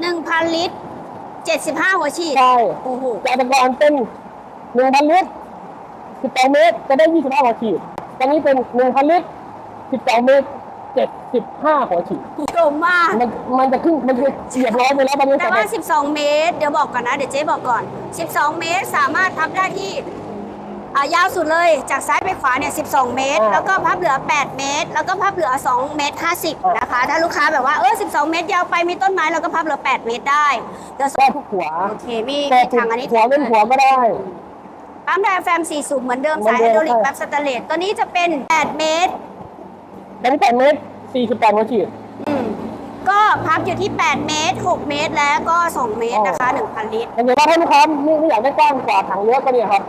หนึ่งพันลิตรเจ็ดสิบห้าหัวฉีดใช่โอ้โหจากแต่ก่อนเป็นหนึ่งพันลิตรสิบสองเมตรจะได้ยี่สิบห้าหัวฉีดตอนนี้เป็นหนึ่งพันลิตรสิบสองเมตรเจ็ดสิบห้าหัวฉีดโดมมาก มันมันจะขึ้นมันจะเฉียบร้อยไปแล้วตอนนี้แต่ว่า 12 เมตร เดี๋ยวบอกก่อนนะ เดี๋ยวเจ๊บอกก่อน 12 เมตรสามารถพับได้ที่ อ่ายาวสุดเลยจากซ้ายไปขวาเนี่ย 12 เมตร แล้วก็พับเหลือ 8 เมตร แล้วก็พับเหลือ 2 เมตร 50 นะคะ ถ้าลูกค้าแบบว่าเออ 12 เมตรยาวไปมีต้นไม้เราก็พับเหลือ 8 เมตรได้เดี๋ยวได้ทุกหัวโอเคมีแต่มีทางอันนี้หัวเล่นหัวก็ได้ ปั๊มไดอะแฟม4สูบเหมือนเดิมเหมือสานยเดิไฮมดรอลิกใช่แบบสแตนเลสตัวนี้จะเป็น 8 เมตรตอนนี้แปดเมตรสี่สิบแปดหัวฉีด อืมก็พับอยู่ที่ 8 เมตร 6 เมตรและก็ 2 เมตรนะคะ 1,000 ลิตร เห็นว่าถ้าลูกค้าไม่ไม่อยากได้กว้างกว่าถังเยอะก็เนี่ยครับ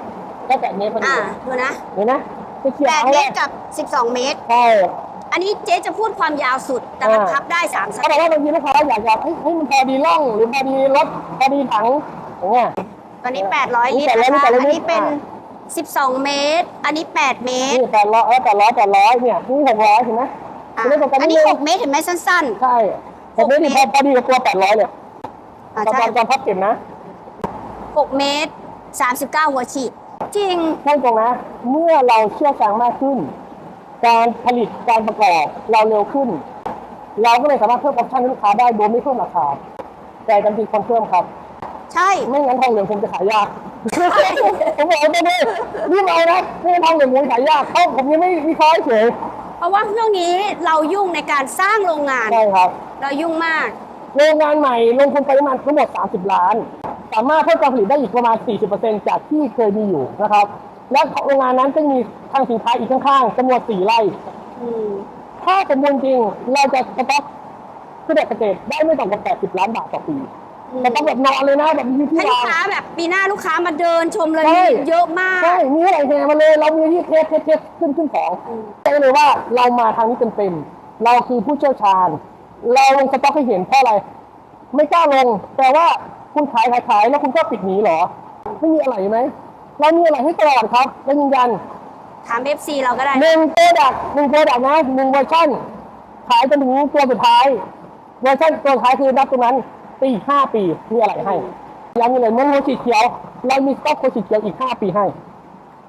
แค่แปดเมตรพอดีอ่าดูนะเห็นไหมไปเฉียบ8เอาเมเลตยรกับ 12 เมตร ใช่อันนี้เจ๊จะพูดความยาวสุด แต่มันอ่าพับได้3สเขาบเต็อกปว่าบางทีลูกค้าอยากจะให้ให้มันพอดีร่องหรือพอดีรถพอดีถังอย่างเงี้ย ตอนนี้ 800 ลิตร800นะคะลิตร อันนี้เป็นอ่12 เมตร อันนี้ 8 เมตรนี่แปดร้อยแปดร้อยแปดร้อยเนี่ยนี่หกร้อยเห็นไหมอะจะได้ตรงกันอันนิดนี้นึง6เมตรเห็นไหมสั้น ใช่ผมไม่ดีพอพอดีกับตัวแปดร้อยเลยๆอ่าตอนใช่ตอนพับเก็บนะ 6 เมตร 39 หัวฉีด จริงพูดตรงนะ เมื่อเราเชี่ยวชาญมากขึ้น การผลิตการประกอบเราเร็วขึ้น เราก็เลยสามารถเพิ่มออปชั่นให้ลูกค้าได้โดยไม่เพิ่มราคา แต่จำเป็นคนเพิ่มครับ ใช่ไม่งั้นทองเหลืองผมจะขายยากผมบอกตัวนี้รีบเอานะไม่งั้นทองเหลืองผมขายยากเพราะผมยังไม่วิเคราะห์เฉยเพราะว่าช่วงนี้เรายุ่งในการสร้างโรงงานใช่ครับ เรายุ่งมาก โรงงานใหม่ลงทุนไปประมาณทั้งหมด 30 ล้าน สามารถเพิ่มการผลิตได้อีกประมาณ 40%จากที่เคยมีอยู่นะครับ และโรงงานนั้นจะมีทางสินค้าอีกข้างๆจำนวน4ไร่อืมถ้าสมบูรณ์จริงเราจะสต็อกเกษตรเกษตรได้ไม่ต่ำกว่า80 ล้านบาทต่อปีสต็อกแบบนอนเลยนะแบบมีที่ให้ลูกวางค้าแบบปีหน้าลูกค้ามาเดินชมเลยใช่เยอะมาก ใช่มีอะไรแห่มาเลย เรามีที่เทสเทสเทสขึ้นขึ้นของใช่เลยว่าเรามาทางนี้เต็มๆเราคือผู้เชี่ยวชาญ เราลงสต็อกให้เห็นเพราะอะไร ไม่กล้าลง แต่ว่า คุณขายขายขายแล้วคุณก็ปิดหนีเหรอ ไม่มีอะไรไหม เรามีอะไรให้ตลอดครับและยืนยันถาม FC เราก็ได้ หนึ่งโปรดักหนึ่งโปรดักนะหนึ่งเวอร์ชันขายจนถึงตัวสุดท้าย เวอร์ชันตัวสุดท้ายคือนับตรงนั้นปีห้าปีมีอะไรให้ย้ำเลยเหมื่อนโคสีเขียว เรามีสต็อกโคสีเขียวอีกห้าปีให้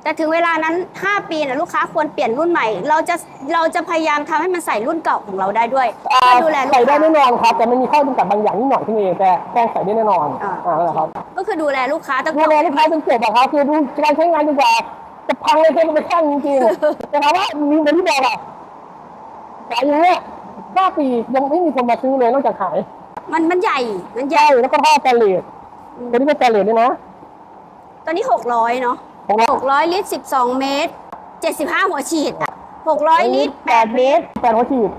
แต่ถึงเวลานั้น 5 ปีนะลูกค้าควรเปลี่ยนรุ่นใหม่ เราจะเราจะพยายามทำให้มันใส่รุ่นเก่าของเราได้ด้วยเพื่อดูแลลูกใส่ได้ค้าแน่นอนครับ แต่มันมีข้อจำกัดบางอย่างนิดหน่อยที่เองแต่แป้งใส่ได้แน่นอนอ่าอ่านั่นแหละครับก็คือดูแลลูกค้าตั้งดูแลลูกค้าจนจบอะครับคือดูการใช้งานจนกว่าจะพังเลยแค่ไปแค่จริงๆแต่ถามว่ามีเหมือนที่บอกอะขายอย่างเงี้ยห้าปียังไม่มีคนมาซื้อเลยนอกจากขายมันมันใหญ่ มันใหญ่ ใช่แล้วก็ท่อสแตนเลสตัวนี้เป็นสแตนเลสด้วยนะ ตอนนี้ 600 เนาะ ของเรา600 ลิตร 12 เมตร 75 หัวฉีดอะ600 ลิตร8เมตรแปดหัวฉีด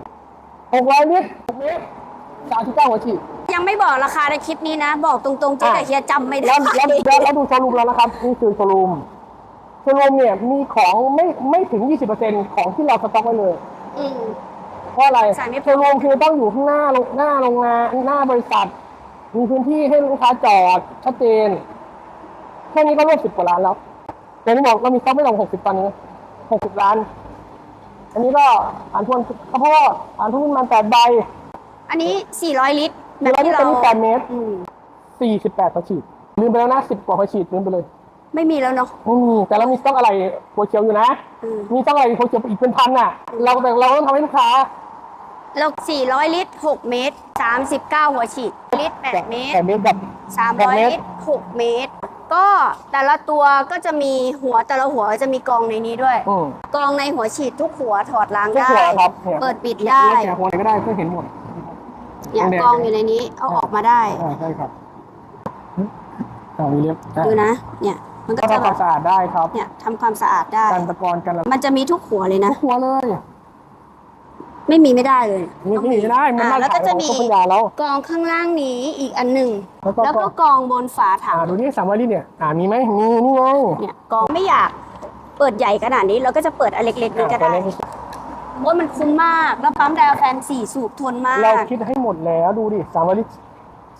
หกร้อยลิตรหกเมตรสามสิบเก้าหัวฉีด ยังไม่บอกราคาในคลิปนี้นะ บอกตรงๆเจ๊อะ กับเฮียจำไม่ได้ แล้วแล้วแล้วแล้วดูโชว์รูมแล้วนะครับนี่คือโชว์รูมโชว์รูมเนี่ยมีของไม่ไม่ถึง 20%ของที่เราสต็อกไว้เลย อืม เพราะอะไรใส่ไม่พอ โชว์รูมคือต้องอยู่ข้างหน้าโรงหน้าโรงงานหน้าบริษัท มีพื้นที่ให้ลูกค้าจอดชัดเจนแค่นี้ก็รวมสิบกว่าล้านแล้ว เดี๋ยวนี้บอกเรามีสต็อกไม่ต่ำหกสิบตอนนี้หกสิบล้าน อันนี้ก็อ่านทวนข้าวโพดอ่านทุนมันแปดใบอันนี้ 400 ลิตรมีร้อยที่เป็นแปดเมตรอืมสี่สิบแปดหัวฉีดลืมไปแล้วนะสิบกว่าหัวฉีดลืมไปเลยไม่มีแล้วเนาะไม่มีแต่เรามีสต็อกอะไรหัวเขียวอยู่นะ อืมมีสต็อกอะไรหัวเขียวอีกเป็นพันอะ เราแต่เราต้องทำให้ลูกค้า แล้ว400 ลิตร 6 เมตร 39 หัวฉีด ลิตร 8 เมตรแปดเมตรแบบ 300 ลิตร 6 เมตร ก็แต่ละตัวก็จะมีหัวแต่ละหัวจะมีกรองในนี้ด้วย อืมกรองในหัวฉีดทุกหัวถอดล้างทุกได้ หัวครับนี่ยเปิดปิดได้เลือกแกะหัวไหนก็ได้เพื่อเห็นหมด เนี่ยแดงกรองอยู่ในนี้เอาออกมาได้อ่าใช่ครับอ่ามีเล็บดูนะ เนี่ยมันก็ก็จะทำคแบวามบสะอาดได้ครับเนี่ยทำความสะอาดได้การตะกอนกันละมันจะมีทุกหัวเลยนะทุกหัวเลย ไม่มีไม่ได้เลยมีที่หนีไม่ได้มันอ่ามาแล้วขาก็ยขจะองมีทุกปัญญาแล้วกรองข้างล่างนี้อีกอันหนึ่งแล้วก็ แล้วก็กรองบนฝาถังอ่าดูนี่สามร้อยลิตรเนี่ยอ่ามีไหมมีนี่ไงเนี่ยกรองไม่อยากเปิดใหญ่ขนาดนี้เราก็จะเปิดอันเล็กๆนี้ก็อ่าได้ตัวเล็กโอ้ยมันคุ้มมากแล้วปั๊มไดอะแฟนสี่สูบทนมากเราคิดให้หมดแล้วดูดิสามร้อยลิตร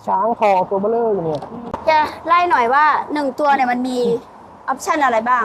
ช้างทองตัวเบลเลอร์อยู่เนี่ย จะไล่หน่อยว่าหนึ่งตัวเนี่ยมันมีออปชันอะไรบ้าง